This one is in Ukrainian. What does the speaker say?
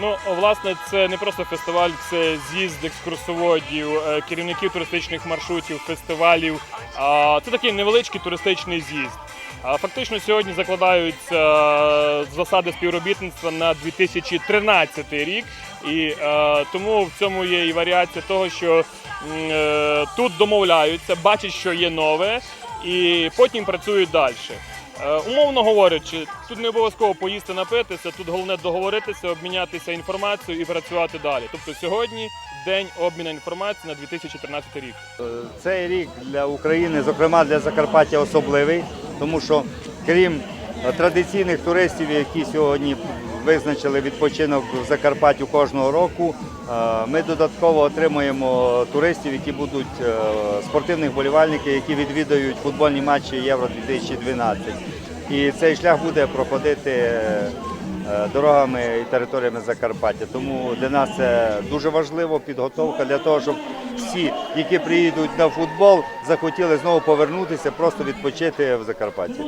Ну, власне, це не просто фестиваль, це з'їзд екскурсоводів, е, керівників туристичних маршрутів, фестивалів. Це такий невеличкий туристичний з'їзд. Фактично сьогодні закладаються е, засади співробітництва на 2013 рік, і е, тому в цьому є і варіація того, що тут домовляються, бачать, що є нове, і потім працюють далі. Е, Умовно говорячи, тут не обов'язково поїсти напитися, тут головне договоритися, обмінятися інформацією і працювати далі. Тобто сьогодні день обміну інформацією на 2013 рік. Цей рік для України, зокрема для Закарпаття, особливий, тому що крім е, традиційних туристів, які сьогодні визначили відпочинок в Закарпаттю кожного року, е, ми додатково отримуємо туристів, які будуть е, спортивних болівальників, які відвідають футбольні матчі Євро 2012. І цей шлях буде проходити е, дорогами і територіями Закарпаття. Тому для нас це дуже важливо підготовка для того, щоб всі, які приїдуть на футбол, захотіли знову повернутися, просто відпочити в Закарпатті.